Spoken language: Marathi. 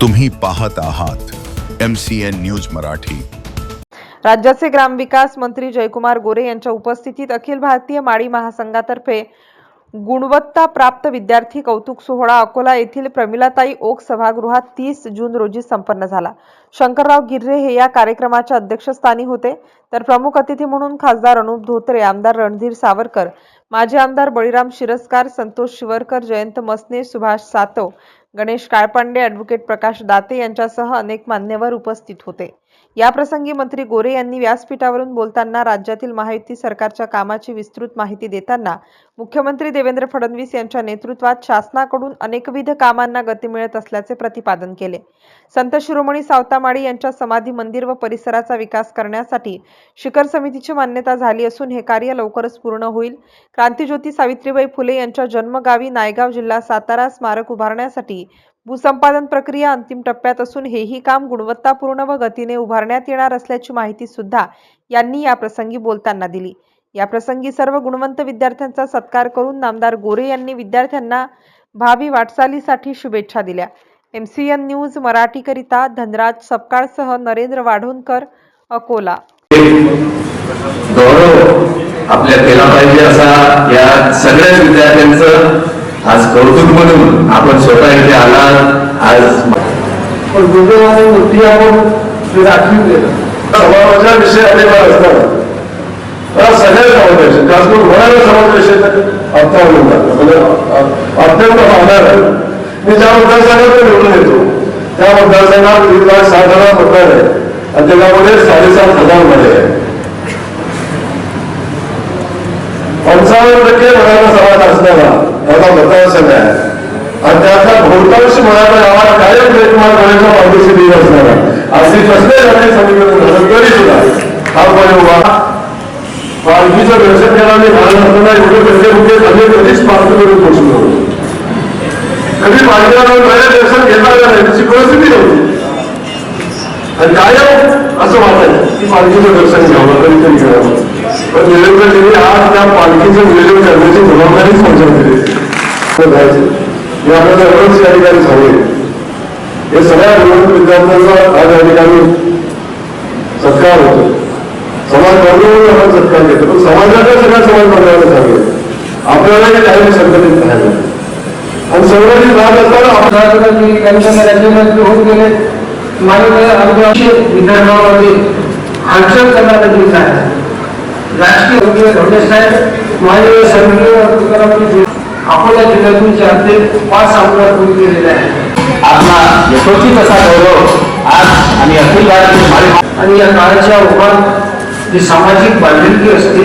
तुम्ही पाहत आहात M C N news Marathi. राज्याचे ग्रामविकास मंत्री जयकुमार गोरे यांच्या उपस्थितीत अखिल भारतीय माळी महासंघातर्फे गुणवत्ता प्राप्त विद्यार्थी कौतुक सोहळा अकोला येथील प्रमिलाताई ओक सभागृहात तीस जून रोजी संपन्न झाला. शंकरराव गिर्रे हे या कार्यक्रमाच्या अध्यक्षस्थानी होते. तर प्रमुख अतिथी म्हणून खासदार अनुप धोत्रे आमदार रणधीर सावरकर माजी आमदार बळीराम शिरस्कार संतोष शिवरकर जयंत मसने सुभाष सातव गणेश काळपांडे ॲडव्होकेट प्रकाश दाते यांच्यासह अनेक मान्यवर उपस्थित होते. याप्रसंगी मंत्री गोरे यांनी व्यासपीठावरून बोलताना राज्यातील महायुती सरकारच्या कामाची विस्तृत माहिती देताना मुख्यमंत्री देवेंद्र फडणवीस यांच्या नेतृत्वात शासनाकडून अनेकविध कामांना गती मिळत असल्याचे प्रतिपादन केले. संत शिरोमणी सावतामाळी यांच्या समाधी मंदिर व परिसराचा विकास करण्यासाठी शिखर समितीची मान्यता झाली असून हे कार्य लवकरच पूर्ण होईल. क्रांतीज्योती सावित्रीबाई फुले यांच्या जन्मगावी नायगाव जिल्हा सातारा स्मारक उभारण्यासाठी भूसंपादन प्रक्रिया अंतिम टप्प्यात असून हेही काम गुणवत्तापूर्ण व गतीने उभारण्यात येणार असल्याची माहिती सुद्धा यांनी या प्रसंगी बोलताना दिली. या प्रसंगी सर्व गुणवंत विद्यार्थ्यांचा सत्कार करून नामदार गोरे यांनी विद्यार्थ्यांना भावी वाटचालीसाठी शुभेच्छा दिल्या. एम सी एन न्यूज मराठीकरिता धनराज सपकाळसह नरेंद्र वाढोणकर अकोला. आपल्या केला पाहिजे असा या सगळ्याच विद्यार्थ्यांचं आज कौतुक म्हणून आपण स्वतः इथे आला आज पण दुर्दैवाने मोठी आपण राखीव केलं समाजाच्या विषय आलेला असताना सगळ्या समाजाचे. खास करून होणाऱ्या समाजाविषयी अर्थावून जातं म्हणजे अत्यंत होणार आहे मी ज्या मतदारसंघात निवडून येतो त्या मतदारसंघात दीड लाख हजार मतदार आहे आणि त्याच्यामध्ये साडेसात हजारमध्ये आहे पंचावन्न टक्के मराठा समाज असणारा याचा मतदारसंघ आहे. आणि त्यातला बहुतांश मराठा गावात कायम जयकुमार गोळेचा पाठीशी दिली असणारा. असे कसले जाती समीकरण तरी सुद्धा हा परिवार पालखीचं दर्शन केल्याने घालत असताना एवढे पैसे रुपये झाले कधीच पालखीवरून पोहोचलो कधी पालखीला वेळेत दर्शन घेता आलं नाही त्याची परिस्थिती नव्हती. आणि कायम असं वाटायचं की पालखीचं दर्शन घ्यावं कधीतरी घ्यावं. पण निरंजनजींनी आज त्या पालखीचं नियोजन करण्याची जबाबदारी संचार द्यायची हे आपल्याला एवढंच या ठिकाणी सांगेल हे सगळ्या निवडणूक विद्यार्थ्यांचा आज या ठिकाणी सत्कार होतो. समाज बांधवांनी आपण सत्कार घेतो पण समाजाच्या सगळ्या समाज बांधवांना झाले. आपल्यालाही काही संघटित राहायला आणि संघटित राहत असताना आपण राज्यामध्ये होत गेले. माननीय आदिवासी विदर्भामध्ये आरक्षण करण्याचा दिवस आहे धोंडे साहेब सर्वकीय तुकारामजी अकोला जिल्ह्यातून जे अंतिम पाच आमदार पूर्ण केलेले आहे आपला यशोचित असा गौरव आज आणि अखिल भारतीय आणि या काळाच्या ओघात जी सामाजिक बांधिलकी असते